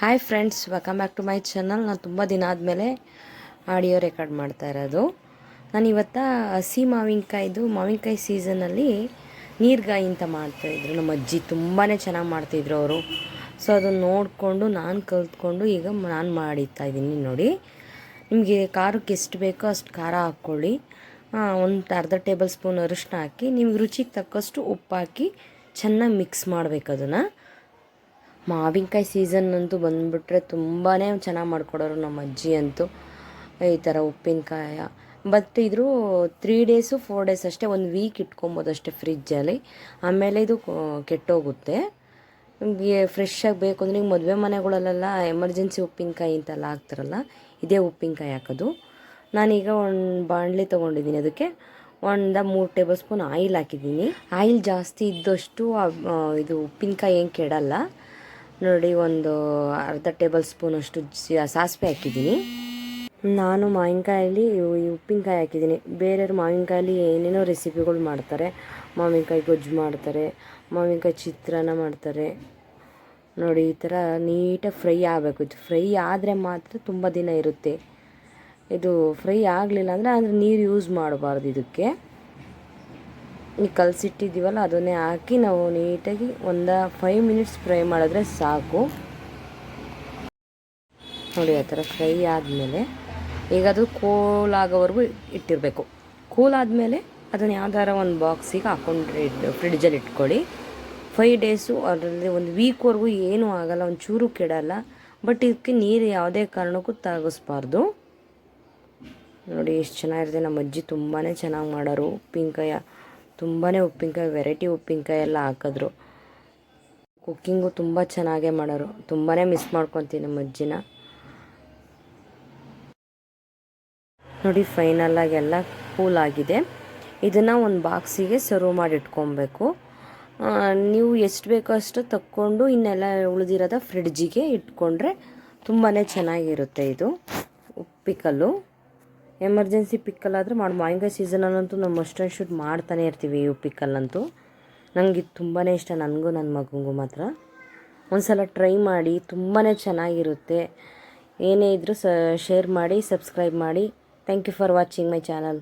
Hi friends welcome back to my channel ನಾನು ತುಂಬ ದಿನ ಆದಮೇಲೆ ಆಡಿಯೋ ರೆಕಾರ್ಡ್ ಮಾಡ್ತಾ ಇರೋದು. ನಾನು ಇವತ್ತು ಹಸಿ ಮಾವಿನಕಾಯ್ದು, ಮಾವಿನಕಾಯಿ ಸೀಸನಲ್ಲಿ ನೀರ್ಗಾಯಿ ಅಂತ ಮಾಡ್ತಾಯಿದ್ರು ನಮ್ಮ ಅಜ್ಜಿ ತುಂಬಾ ಚೆನ್ನಾಗಿ ಮಾಡ್ತಿದ್ರು ಅವರು. ಸೊ ಅದನ್ನು ನೋಡಿಕೊಂಡು ನಾನು ಕಲ್ತ್ಕೊಂಡು ಈಗ ನಾನು ಮಾಡಿತಾ ಇದ್ದೀನಿ ನೋಡಿ. ನಿಮಗೆ ಖಾರಕ್ಕೆ ಎಷ್ಟು ಬೇಕೋ ಅಷ್ಟು ಖಾರ ಹಾಕ್ಕೊಳ್ಳಿ. ಒಂದು ಅರ್ಧ ಟೇಬಲ್ ಸ್ಪೂನ್ ಅರಿಶಿನ ಹಾಕಿ, ನಿಮ್ಗೆ ರುಚಿಗೆ ತಕ್ಕಷ್ಟು ಉಪ್ಪು ಹಾಕಿ ಚೆನ್ನಾಗಿ ಮಿಕ್ಸ್ ಮಾಡಬೇಕು ಅದನ್ನು. ಮಾವಿನಕಾಯಿ ಸೀಸನ್ ಅಂತೂ ಬಂದುಬಿಟ್ರೆ ತುಂಬಾ ಚೆನ್ನಾಗಿ ಮಾಡ್ಕೊಡೋರು ನಮ್ಮ ಅಜ್ಜಿ ಅಂತೂ. ಈ ಥರ ಉಪ್ಪಿನಕಾಯ. ಬಟ್ ಇದ್ರು ತ್ರೀ ಡೇಸು ಫೋರ್ ಡೇಸ್ ಅಷ್ಟೇ ಒಂದು ವೀಕ್ ಇಟ್ಕೊಬೋದು ಅಷ್ಟೇ ಫ್ರಿಜ್ಜಲ್ಲಿ ಆಮೇಲೆ ಇದು ಕೆಟ್ಟೋಗುತ್ತೆ. ನಿಮಗೆ ಫ್ರೆಶ್ಶಾಗಿ ಬೇಕು ಅಂದರೆ ಈಗ ಮದುವೆ ಮನೆಗಳಲ್ಲೆಲ್ಲ ಎಮರ್ಜೆನ್ಸಿ ಉಪ್ಪಿನಕಾಯಿ ಅಂತೆಲ್ಲ ಹಾಕ್ತಾರಲ್ಲ, ಇದೇ ಉಪ್ಪಿನಕಾಯಿ ಹಾಕೋದು. ನಾನೀಗ ಒಂದು ಬಾಣಲಿ ತೊಗೊಂಡಿದ್ದೀನಿ ಅದಕ್ಕೆ. ಒಂದ ಮೂರು ಟೇಬಲ್ ಸ್ಪೂನ್ ಆಯಿಲ್ ಹಾಕಿದ್ದೀನಿ. ಆಯಿಲ್ ಜಾಸ್ತಿ ಇದ್ದಷ್ಟು ಇದು ಉಪ್ಪಿನಕಾಯಿ ಏನು ಕೆಡಲ್ಲ. ನೋಡಿ, ಒಂದು ಅರ್ಧ ಟೇಬಲ್ ಸ್ಪೂನಷ್ಟು ಸಾಸಿವೆ ಹಾಕಿದ್ದೀನಿ. ನಾನು ಮಾವಿನಕಾಯಲ್ಲಿ ಉಪ್ಪಿನಕಾಯಿ ಹಾಕಿದ್ದೀನಿ. ಬೇರೆಯವ್ರು ಮಾವಿನಕಾಯಲ್ಲಿ ಏನೇನೋ ರೆಸಿಪಿಗಳು ಮಾಡ್ತಾರೆ. ಮಾವಿನಕಾಯಿ ಗೊಜ್ಜು ಮಾಡ್ತಾರೆ, ಮಾವಿನಕಾಯಿ ಚಿತ್ರಾನ್ನ ಮಾಡ್ತಾರೆ. ನೋಡಿ, ಈ ಥರ ನೀಟಾಗಿ ಫ್ರೈ ಆಗಬೇಕು. ಇದು ಫ್ರೈ ಆದರೆ ಮಾತ್ರ ತುಂಬ ದಿನ ಇರುತ್ತೆ. ಇದು ಫ್ರೈ ಆಗಲಿಲ್ಲ ಅಂದರೆ ಅಂದರೆ ನೀರು ಯೂಸ್ ಮಾಡಬಾರ್ದು ಇದಕ್ಕೆ. ಈ ಕಲಸಿಟ್ಟಿದ್ದೀವಲ್ಲ, ಅದನ್ನೇ ಹಾಕಿ ನಾವು ನೀಟಾಗಿ ಒಂದು ಫೈವ್ ಮಿನಿಟ್ಸ್ ಫ್ರೈ ಮಾಡಿದ್ರೆ ಸಾಕು. ನೋಡಿ, ಆ ಥರ ಫ್ರೈ ಆದಮೇಲೆ ಈಗ ಅದು ಕೂಲ್ ಆಗೋವರೆಗೂ ಇಟ್ಟಿರಬೇಕು. ಕೂಲ್ ಆದಮೇಲೆ ಅದನ್ನು ಯಾವ್ದಾರ ಒಂದು ಬಾಕ್ಸಿಗೆ ಹಾಕೊಂಡ್ರೆ ಇಟ್ಟು ಫ್ರಿಡ್ಜಲ್ಲಿ ಇಟ್ಕೊಳ್ಳಿ. ಫೈವ್ ಡೇಸು ಅದರಲ್ಲಿ ಒಂದು ವೀಕ್ವರೆಗೂ ಏನೂ ಆಗೋಲ್ಲ ಒಂದು ಚೂರು ಕೆಡಲ್ಲ ಬಟ್ ಇದಕ್ಕೆ ನೀರು ಯಾವುದೇ ಕಾರಣಕ್ಕೂ ತಾಗಿಸ್ಬಾರ್ದು ನೋಡಿ, ಎಷ್ಟು ಚೆನ್ನಾಗಿರುತ್ತೆ, ನಮ್ಮ ಅಜ್ಜಿ ತುಂಬಾ ಚೆನ್ನಾಗಿ ಮಾಡೋರು. ಉಪ್ಪಿನಕಾಯ ತುಂಬಾ ಉಪ್ಪಿನಕಾಯಿ ವೆರೈಟಿ ಉಪ್ಪಿನಕಾಯಿ ಎಲ್ಲ ಹಾಕಿದ್ರು. ಕುಕ್ಕಿಂಗು ತುಂಬ ಚೆನ್ನಾಗೇ ಮಾಡೋರು. ತುಂಬಾ ಮಿಸ್ ಮಾಡ್ಕೊತೀನಿ ನಮ್ಮ ಅಜ್ಜಿನ. ನೋಡಿ ಫೈನಲಾಗಿ ಎಲ್ಲ ಕೂಲ್ ಆಗಿದೆ. ಇದನ್ನು ಒಂದು ಬಾಕ್ಸಿಗೆ ಸರ್ವ್ ಮಾಡಿ ಇಟ್ಕೊಬೇಕು. ನೀವು ಎಷ್ಟು ಬೇಕೋ ಅಷ್ಟು ತಕ್ಕೊಂಡು ಇನ್ನೆಲ್ಲ ಉಳಿದಿರೋದ ಫ್ರಿಡ್ಜಿಗೆ ಇಟ್ಕೊಂಡ್ರೆ ತುಂಬಾ ಚೆನ್ನಾಗಿರುತ್ತೆ ಇದು ಉಪ್ಪಿಕಲ್ಲು. ಎಮರ್ಜೆನ್ಸಿ ಪಿಕ್ಕಲ್ಲಾದರೆ ಮಾಡಿ ಮಾವಿನಕಾಯಿ ಸೀಸನಲ್ಲಂತೂ ನಾವು ಮಸ್ಟ್ ಆ್ಯಂಡ್ ಶೂಟ್ ಮಾಡ್ತಾನೆ ಇರ್ತೀವಿ ಈ ಪಿಕ್ಕಲ್ಲಂತೂ ನನಗೆ ಇದು ತುಂಬಾ ಇಷ್ಟ ನನಗೂ ನನ್ನ ಮಗನಿಗೂ ಮಾತ್ರ. ಒಂದು ಸಲ ಟ್ರೈ ಮಾಡಿ ತುಂಬಾ ಚೆನ್ನಾಗಿರುತ್ತೆ. ಏನೇ ಇದ್ದರೂ ಸ ಶೇರ್ ಮಾಡಿ ಸಬ್ಸ್ಕ್ರೈಬ್ ಮಾಡಿ. Thank you for watching my channel